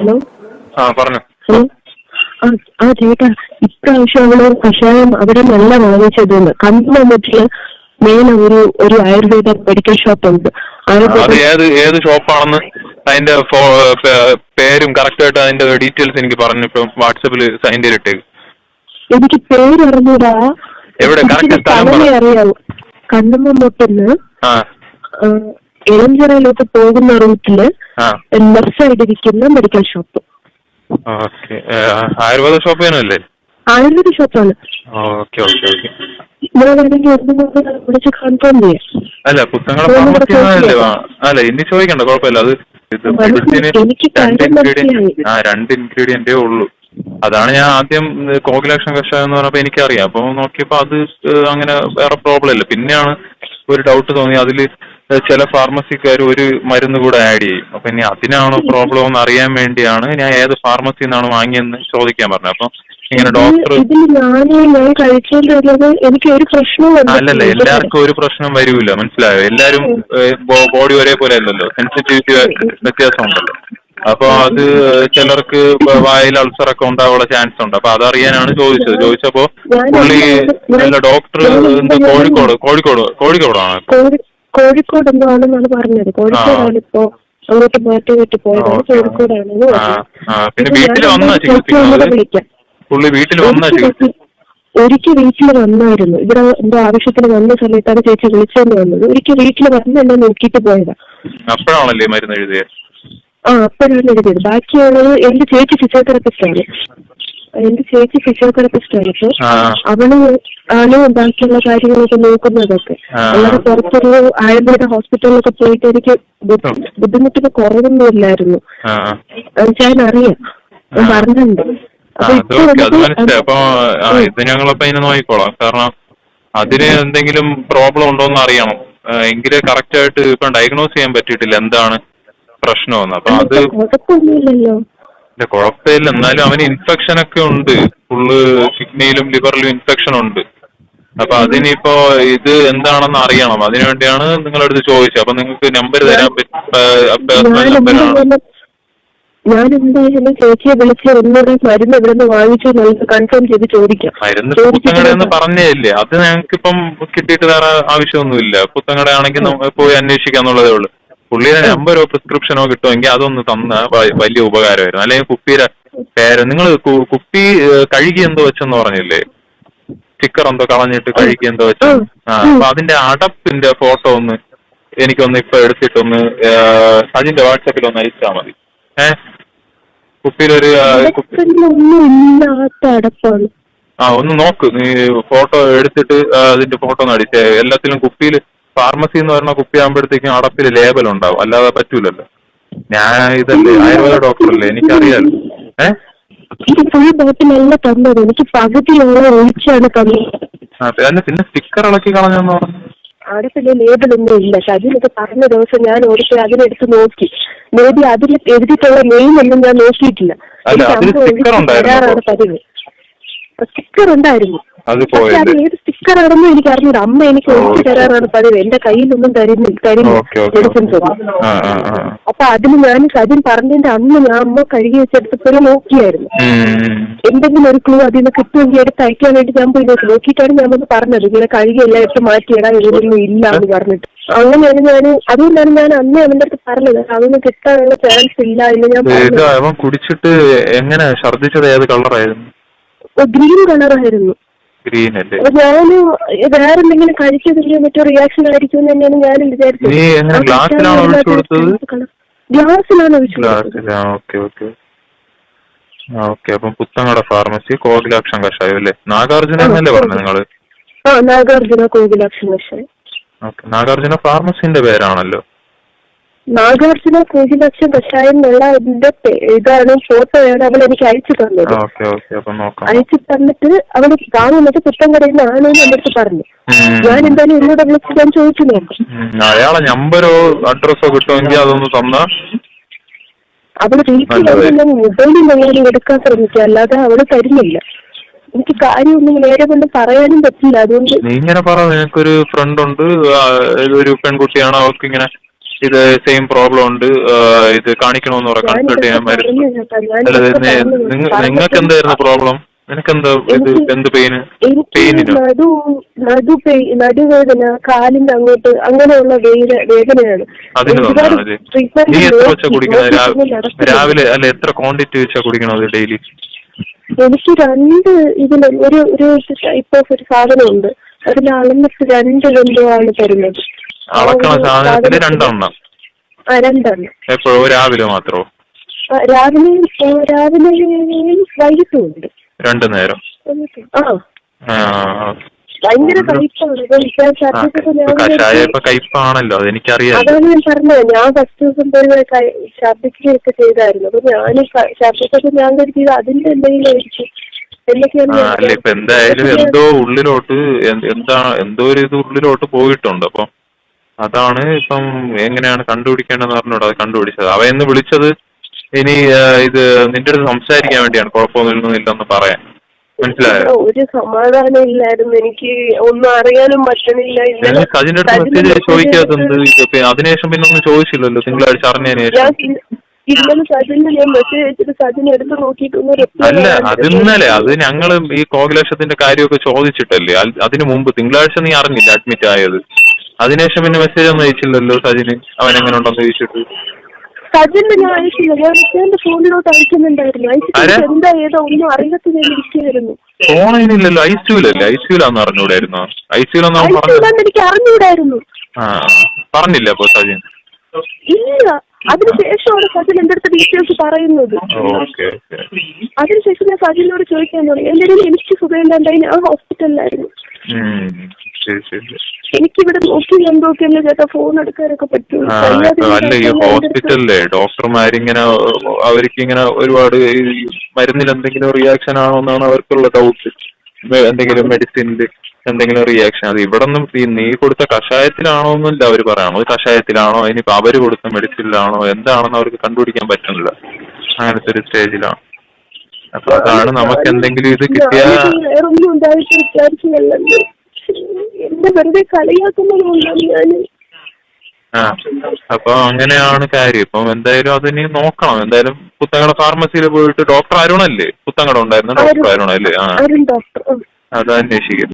Hello? ആ പറഞ്ഞു. Hello? ആ ചേട്ടാ ഇപ്രാവശ്യം അവൾ കഷായം അവിടെ നല്ല വാങ്ങിച്ചതെന്ന് വന്നിട്ടില്ല. മേലെ ഒരു ഒരു ആയുർവേദ മെഡിക്കൽ ഷോപ്പ് ഉണ്ട്. അത് ഏത് ഏത് ഷോപ്പാണെന്ന് അതിന്റെ പേരും കറക്റ്റ് ആയിട്ട് അതിന്റെ ഡീറ്റെയിൽസ് എനിക്ക് പറഞ്ഞു ഇപ്പം വാട്സപ്പിൽ അതിന്റെ ഇട്ടേക്ക് എനിക്ക് പേര് അറിഞ്ഞൂടാ എവിടെ? കറക്റ്റ് സ്ഥലം. അറിയാവൂ. കണ്ണമ്മൊട്ടുന്ന് ആ ഇളഞ്ചിറയിലോട്ട് പോകുന്ന റൂട്ടിൽ ലെഫ്റ്റ് സൈഡ് ഇരിക്കുന്ന മെഡിക്കൽ ഷോപ്പ് ആയുർവേദ ഷോപ്പ് തന്നെയല്ലേ ആയുർവേദ ഷോപ്പാണ് ഓക്കെ ഓക്കെ ഓക്കെ. ഇവിടെ വേണമെങ്കിൽ ഒന്നും കൂടെ വിളിച്ച് കൺഫേം ചെയ്യാം. അല്ല പുസ്തകങ്ങളെ അല്ലേ ഇനി ചോദിക്കണ്ട കുഴപ്പമില്ല. അത് ഇത് മനസ്സിലായി. മെഡിസിന് രണ്ട് ഇൻഗ്രീഡിയന്റ് ആ രണ്ട് ഇൻഗ്രീഡിയന്റേ ഉള്ളൂ. അതാണ് ഞാൻ ആദ്യം കോകിലാക്ഷൻ കഷായം എന്ന് പറഞ്ഞപ്പോ എനിക്കറിയാം. അപ്പൊ നോക്കിയപ്പോ അത് അങ്ങനെ വേറെ പ്രോബ്ലം ഇല്ല. പിന്നെയാണ് ഒരു ഡൗട്ട് തോന്നി. അതിൽ ചില ഫാർമസിക്കാർ ഒരു മരുന്ന് കൂടെ ആഡ് ചെയ്യും. അപ്പൊ ഇനി അതിനാണോ പ്രോബ്ലം എന്ന് അറിയാൻ വേണ്ടിയാണ് ഞാൻ ഏത് ഫാർമസിയിൽ നിന്നാണ് വാങ്ങിയെന്ന് ചോദിക്കാൻ പറഞ്ഞത്. അപ്പൊ ഇങ്ങനെ ഡോക്ടർ അല്ലല്ല എല്ലാവർക്കും ഒരു പ്രശ്നം വരൂല. മനസ്സിലായോ? എല്ലാരും ബോഡി ഒരേപോലെ അല്ലല്ലോ. സെൻസിറ്റിവിറ്റി വ്യത്യാസം ഉണ്ടല്ലോ. അപ്പൊ അത് ചിലർക്ക് വായിൽ അൾസർ ഒക്കെ ഉണ്ടാവാനുള്ള ചാൻസ് ഉണ്ട്. അപ്പൊ അതറിയാനാണ് ചോദിച്ചത്. ചോദിച്ചപ്പോ പുള്ളി അല്ല ഡോക്ടർ കോഴിക്കോട് കോഴിക്കോട് കോഴിക്കോടാണ്. കോഴി- കോഴിക്കോട് എന്തോ ആണെന്നാണ് പറഞ്ഞത് കോഴിക്കോടാണ് ഇപ്പോ അങ്ങോട്ട് മാറ്റി വിട്ട് പോയതാണ്. കോഴിക്കോടാണെന്ന് പറഞ്ഞു വിളിക്കാം. ഒരിക്കൽ വീട്ടിൽ- വന്നായിരുന്നു. ഇവിടെ എന്തോ ആവശ്യത്തിന് വന്ന സമയത്താണ് ചേച്ചി വിളിച്ചോണ്ട് വന്നത് ഒരിക്കൽ വീട്ടിൽ വന്ന് എന്നെ നോക്കിയിട്ട് പോയതാ. അപ്പോഴാണല്ലേ മരുന്ന് എഴുതിയത് ആ അപ്പോഴാണ് എഴുതിയത്. ബാക്കിയുള്ളത് എന്റെ ചേച്ചി ഫിസിയോതെറപ്പിസ്റ്റ് ആണ്. എന്റെ ചേച്ചി ഫിസിയോതെറപ്പിസ്റ്റ് ആണ് ഇപ്പൊ ആ. അവൾ ആണ് ബാക്കിയുള്ള കാര്യങ്ങളൊക്കെ നോക്കുന്നതൊക്കെ. അല്ലാതെ പുറത്തൊരു ആയുർവേദ ഹോസ്പിറ്റലിലൊക്കെ പോയിട്ട് എനിക്ക് ബുദ്ധിമുട്ടൊക്കെ ബുദ്ധിമുട്ടിന് കുറവൊന്നും ഇല്ലായിരുന്നു. ആ ആ. ഞാൻ അറിയാം ഞാൻ. പറഞ്ഞിട്ടുണ്ട്. ഇത് ഞങ്ങളപ്പോ ഇതിനെ നോക്കിക്കോളാം. കാരണം അതിന് എന്തെങ്കിലും പ്രോബ്ലം ഉണ്ടോ എന്ന് അറിയണം. എങ്കിലേ കറക്റ്റ് ആയിട്ട് ഇപ്പൊ ഡയഗ്നോസ് ചെയ്യാൻ പറ്റിയിട്ടില്ല. എന്താണ് പ്രശ്നമെന്ന്. അപ്പൊ അത് കുഴപ്പമില്ല. എന്നാലും അവന് ഇൻഫെക്ഷൻ ഒക്കെ ഉണ്ട്. ഫുള്ള് കിഡ്നിയിലും ലിവറിലും ഇൻഫെക്ഷൻ ഉണ്ട്. അപ്പൊ അതിനിപ്പോ ഇത് എന്താണെന്ന് അറിയണം. അതിനുവേണ്ടിയാണ് നിങ്ങളടുത്ത് ചോദിച്ചത്. അപ്പൊ നിങ്ങൾക്ക് നമ്പർ തരാൻ പറ്റും. ഞാൻ എന്തായാലും ചേച്ചിയെ വിളിച്ച് ഒന്നുകൂടെ മരുന്ന് ഇവിടെ നിന്ന് വാങ്ങിച്ചു കൺഫേം ചെയ്ത് ചോദിക്കാം. മരുന്ന് അത് ഞങ്ങൾക്ക് അത് കിട്ടിയിട്ട് വേറെ ആവശ്യമൊന്നുമില്ല. പുത്തങ്ങട ആണെങ്കിൽ പോയി അന്വേഷിക്കാന്നുള്ളതേ ഉള്ളൂ. പുള്ളിയുടെ നമ്പറോ പ്രിസ്ക്രിപ്ഷനോ കിട്ടുമെങ്കിൽ അതൊന്ന് തന്ന വലിയ ഉപകാരമായിരുന്നു. അല്ലെങ്കിൽ കുപ്പിയുടെ പേര് നിങ്ങൾ കുപ്പി കഴുകി എന്തോ വെച്ചെന്ന് പറഞ്ഞില്ലേ? സ്റ്റിക്കർ എന്തോ കളഞ്ഞിട്ട് കഴുകി എന്തോ വെച്ചു. ആ അപ്പൊ അതിന്റെ അടപ്പിന്റെ ഫോട്ടോ ഒന്ന് എനിക്കൊന്ന് ഇപ്പൊ എടുത്തിട്ടൊന്ന് സജിന്റെ വാട്സാപ്പിൽ ഒന്ന് അയച്ചാൽ മതി. ഏഹ് കുപ്പിയിലൊരു ആ ഒന്ന് നോക്ക്. നീ ഫോട്ടോ എടുത്തിട്ട് അതിന്റെ ഫോട്ടോ ഒന്ന് അടിച്ചേ. എല്ലാത്തിലും കുപ്പിയിൽ ഫാർമസി എന്ന് പറഞ്ഞ കുപ്പി ആകുമ്പോഴത്തേക്കും അടപ്പിൽ ലേബൽ ഉണ്ടാവും. അല്ലാതെ പറ്റൂലല്ലോ. ഞാൻ ഇതല്ലേ ആയുർവേദ ഡോക്ടറല്ലേ എനിക്കറിയാലോ. ഏ? ഇത് ഫുൾ ബോട്ടിലല്ല തന്നത്. എനിക്ക് പകുതിയോളം ഒഴിച്ചാണ് തന്നത്. ആ, അല്ല പിന്നെ സ്റ്റിക്കർ ഇളക്കി കളഞ്ഞെന്ന്? പറഞ്ഞു അവിടെ പിന്നെ ലേബൽ ഒന്നും ഇല്ല. ഷജിനൊക്കെ പറഞ്ഞ ദിവസം ഞാൻ ഓടിച്ച് അതിനെടുത്ത് നോക്കി. മേബി അതിൽ എഴുതിയിട്ടുള്ള നെയിം ഒന്നും ഞാൻ നോക്കിയിട്ടില്ല. എനിക്ക് പതിവ്. സ്റ്റിക്കർ ഉണ്ടായിരുന്നു. അത് അത് ഏത് സ്റ്റിക്കർ ആണെന്ന് എനിക്ക് അറിഞ്ഞൂടാ. അമ്മ എനിക്ക് ഒഴിച്ചു തരാറാണ് പതിവ്. എന്റെ കയ്യിലൊന്നും തരുന്നില്ല ഓക്കെ മെഡിസിൻസ് ഒന്നും. അപ്പൊ അതിന് ഞാൻ സജിൻ പറഞ്ഞതിന്റെ അന്ന് ഞാൻ അമ്മ കഴുകി വെച്ചെടുത്തപ്പോൾ നോക്കിയായിരുന്നു. എന്തെങ്കിലും ഒരു ക്ലൂ അതിൽ നിന്ന് കിട്ടുമെങ്കിൽ എടുത്ത് അയക്കാൻ വേണ്ടി ഞാൻ പോയി നോക്കി. നോക്കിയിട്ടാണ് ഞാൻ ഒന്ന് പറഞ്ഞത്. ഇങ്ങനെ കഴുകി എല്ലാം എടുത്ത് മാറ്റിയിടാൻ ഇതിലൊന്നും ഇല്ല എന്ന് പറഞ്ഞിട്ട്. അങ്ങനെയാണ് ഞാൻ അതുകൊണ്ടാണ് ഞാൻ അന്ന് അവന്റെ അടുത്ത് പറഞ്ഞത്. അതൊന്നും കിട്ടാനുള്ള ചാൻസ് ഇല്ല എന്ന് ഞാൻ പറഞ്ഞു കുടിച്ചിട്ട് എങ്ങനെ ഛർദ്ദിച്ചത് ഏത് കളറായിരുന്നു ഗ്രീൻ കളറായിരുന്നു ഗ്രീൻ അല്ലേ? അപ്പൊ ഞാൻ വേറെ എന്തെങ്കിലും കഴിച്ചതിന്റെ മറ്റോ റിയാക്ഷൻ ആയിരിക്കും എന്ന് തന്നെയാണ് ഞാൻ വിചാരിച്ചത്. നീ എങ്ങനെ ഗ്ലാസ്സിലാണോ ഒഴിച്ചു കൊടുത്തത്? ഗ്ലാസ്സിലാണ് ഒഴിച്ചു ഓക്കെ ഓക്കെ. ആ ഓക്കെ അപ്പം പുത്തങ്ങട ഫാർമസി കോകിലാക്ഷൻ കഷായം അല്ലേ? നാഗാർജുന എന്നല്ലേ പറഞ്ഞു നിങ്ങൾ? ആ നാഗാർജുന കോകിലാക്ഷൻ പക്ഷേ ഓക്കെ നാഗാർജുന ഫാർമസിന്റെ പേരാണല്ലോ. നാഗാർജുന കോകിലാക്ഷൻ കഷായം എന്നുള്ള എന്റെ ഇതാണ് ഫോട്ടോയാണ് അവൾ എനിക്ക് അയച്ചു തന്നത്. അയച്ചു തന്നിട്ട് അവൾ വാങ്ങുന്നത് പുത്തൻകടയിൽ നിന്നാണ് എന്ന് എന്നിട്ട് അടുത്ത് പറഞ്ഞു. ഞാൻ എന്തായാലും എന്നോട് വിളിച്ച് ഞാൻ ചോദിച്ചു നോക്കാം. ഉം, അയാളെ നമ്പരോ അഡ്രസ്സോ കിട്ടുമെങ്കിൽ അതൊന്ന് തന്നാ. അവൾ വീട്ടിൽ മൊബൈലിൽ എങ്ങനെ എടുക്കാൻ ശ്രമിക്കുക അല്ലാതെ അവൾ തരുന്നില്ല. എനിക്ക് കാര്യമൊന്നും നേരെ കൊണ്ട് പറയാനും പറ്റില്ല അതുകൊണ്ട് നീ ഇങ്ങനെ പറ നിനക്കൊരു ഫ്രണ്ട് ഉണ്ട് ഒരു പെൺകുട്ടിയാണ് അവൾക്ക് ഇങ്ങനെ ഇത് സെയിം പ്രോബ്ലം ഉണ്ട്. ഇത് കാണിക്കണമെന്ന് പറയാം കൺസൾട്ട് ചെയ്യാൻ മരുന്ന് അല്ല നിങ്ങൾക്ക് എന്തായിരുന്നു പ്രോബ്ലം നിനക്കെന്താ ഇത് എന്ത് പെയിന് പെയിനിനോ നടു നടു പെയി നടുവേദന കാലിന്റെ അങ്ങോട്ട് അങ്ങനെയുള്ള വേദ വേദനയാണ്. അതിന് നീ എത്ര വെച്ചാ നടക്കുന്നില്ല. രാവിലെ അല്ല എത്ര ക്വാണ്ടിറ്റി വെച്ചാ കുടിക്കണത് ഡെയിലി എനിക്ക് രണ്ട് ഇതിൽ ഒരു ഒരു ടൈപ്പ് ഓഫ് ഒരു സാധനമുണ്ട്. അതിൽ അളന്നിട്ട് രണ്ട് ബന്ധുവാണ് തരുന്നത്. അളക്കണ സാധനത്തിൽ ഒരു രണ്ടെണ്ണം. രണ്ടെണ്ണം. എപ്പോഴോ രാവിലെ മാത്രോ? രാവിലെ രാവിലെയും വൈകിട്ടും ഉണ്ട് രണ്ടു നേരം? ഭയങ്കര കയ്പാണല്ലോ അതെനിക്കറിയാം. അതാണ് ഞാൻ പറഞ്ഞത്. ഞാൻ ഫസ്റ്റ് ദിവസം പോയി ക- ഛർദ്ദിക്കുകയൊക്കെ ചെയ്തായിരുന്നു. അപ്പൊ ഞാൻ ഛർദ്ദിച്ചപ്പോ ഞാൻ കരുതിയത് അതിന്റെ എന്തെങ്കിലും ഇപ്പൊ എന്തായാലും എന്തോ ഉള്ളിലോട്ട് എന്താ എന്തോ ഒരു ഇത് ഉള്ളിലോട്ട് പോയിട്ടുണ്ട്. അപ്പം അതാണ് ഇപ്പം എങ്ങനെയാണ് കണ്ടുപിടിക്കേണ്ടതെന്ന് പറഞ്ഞോട് അത് കണ്ടുപിടിച്ചത്. അവ എന്ന് വിളിച്ചത് ഇനി ഇത് നിന്റെ അടുത്ത് സംസാരിക്കാൻ വേണ്ടിയാണ്. കുഴപ്പമൊന്നും ഇല്ലെന്ന് പറയാൻ. മനസ്സിലായോ? ഒരു സമാധാനം ഇല്ലായിരുന്നു. എനിക്ക് ഒന്നും അറിയാനും പറ്റണില്ല. ഇന്നലെ സജിന്റെ അടുത്ത് മെസ്സേജ് ചോദിക്കാത്തത് അതിനുശേഷം പിന്നെ ഒന്നും ചോദിച്ചില്ലല്ലോ. തിങ്കളാഴ്ച അറിഞ്ഞതിന് ശേഷം. ഇന്ന- ഇന്നലെ സജിന് ഞാൻ മെസ്സേജ് അയച്ചിട്ട് സജിന് എടുത്ത് നോക്കിയിട്ടൊന്നും അല്ല അത് ഇന്നലെ. അത് ഞങ്ങൾ ഈ കോകിലക്ഷത്തിന്റെ കാര്യമൊക്കെ ചോദിച്ചിട്ടല്ലേ? അതിനു മുമ്പ് തിങ്കളാഴ്ച നീ അറിഞ്ഞില്ല അഡ്മിറ്റ് ആയത്? അതിനുശേഷം പിന്നെ മെസ്സേജ് ഒന്നും അയച്ചില്ലല്ലോ സജിന്. അവൻ എങ്ങനെ ഉണ്ടെന്ന് ചോദിച്ചിട്ട്. സജിന് ഞാൻ അയച്ചില്ല. ഞാൻ എന്റെ ഫോണിലോട്ട് അയക്കുന്നുണ്ടായിരുന്നു. അയച്ചിട്ട് ആരെ? എന്താ ഏതോ ഒന്നും അറിയാത്ത ഞാൻ ഇരിക്കുകയായിരുന്നു ഫോണിനില്ലല്ലോ ഐ സിയുലല്ലേ ഐ സിയുലാന്ന് അറിഞ്ഞൂടായിരുന്നോ? ഐ സിയുലെന്ന് അവൻ പറഞ്ഞു അയച്ചില്ലാന്ന് എനിക്ക് അറിഞ്ഞൂടായിരുന്നു. ആ പറഞ്ഞില്ല അപ്പൊ സജിൻ? ഇല്ല. അതിനുശേഷമാണ് സജിൻ എന്റെ അടുത്ത് ഡീറ്റെയിൽസ് പറയുന്നത്. ഓക്കെ അതിനുശേഷം ഞാൻ സജിനോട് ചോദിക്കാൻ തുടങ്ങി. എന്റെ എനിക്ക് സുഖമില്ലാണ്ടായി. ഞാൻ ഹോസ്പിറ്റലിലായിരുന്നു. ശരി ശരി. എനിക്കിവിടെ നോക്കി നോക്കിയല്ലേ ചേട്ടാ ഫോൺ എടുക്കാനൊക്കെ പറ്റുള്ളൂ. അല്ല ഈ ഹോസ്പിറ്റലിലെ ഡോക്ടർമാരിങ്ങനെ അവർക്ക് ഇങ്ങനെ ഒരുപാട് മരുന്നിൽ എന്തെങ്കിലും റിയാക്ഷൻ ആണോ എന്നാണ് അവർക്കുള്ള ഡൗട്ട് എന്തെങ്കിലും മെഡിസിനിൽ എന്തെങ്കിലും റിയാക്ഷൻ അത് ഇവിടെ ഒന്നും നീ കൊടുത്ത കഷായത്തിലാണോ എന്നില്ല അവർ പറയണോ കഷായത്തിലാണോ? ഇനിയിപ്പോ അവർ കൊടുത്ത മെഡിസിനിലാണോ എന്താണെന്ന് അവർക്ക് കണ്ടുപിടിക്കാൻ പറ്റുന്നില്ല. അങ്ങനത്തെ ഒരു സ്റ്റേജിലാണ് അപ്പൊ അതാണ് നമുക്ക് എന്തെങ്കിലും ഇത് കിട്ടിയാൽ എന്നെ വെറുതെ കളിയാക്കുന്നത് കൊണ്ടാണ് ഞാൻ ആ അപ്പൊ അങ്ങനെയാണ് കാര്യം. ഇപ്പം എന്തായാലും അതിനി നോക്കണം. എന്തായാലും പുത്തങ്കട ഫാർമസിയിൽ പോയിട്ട് ഡോക്ടർ അരുണല്ലേ? പുത്തങ്കട ഉണ്ടായിരുന്ന ഡോക്ടർ അരുണല്ലേ? ആ. അതന്വേഷിക്കും ഡോക്ടർ അത് അന്വേഷിക്കും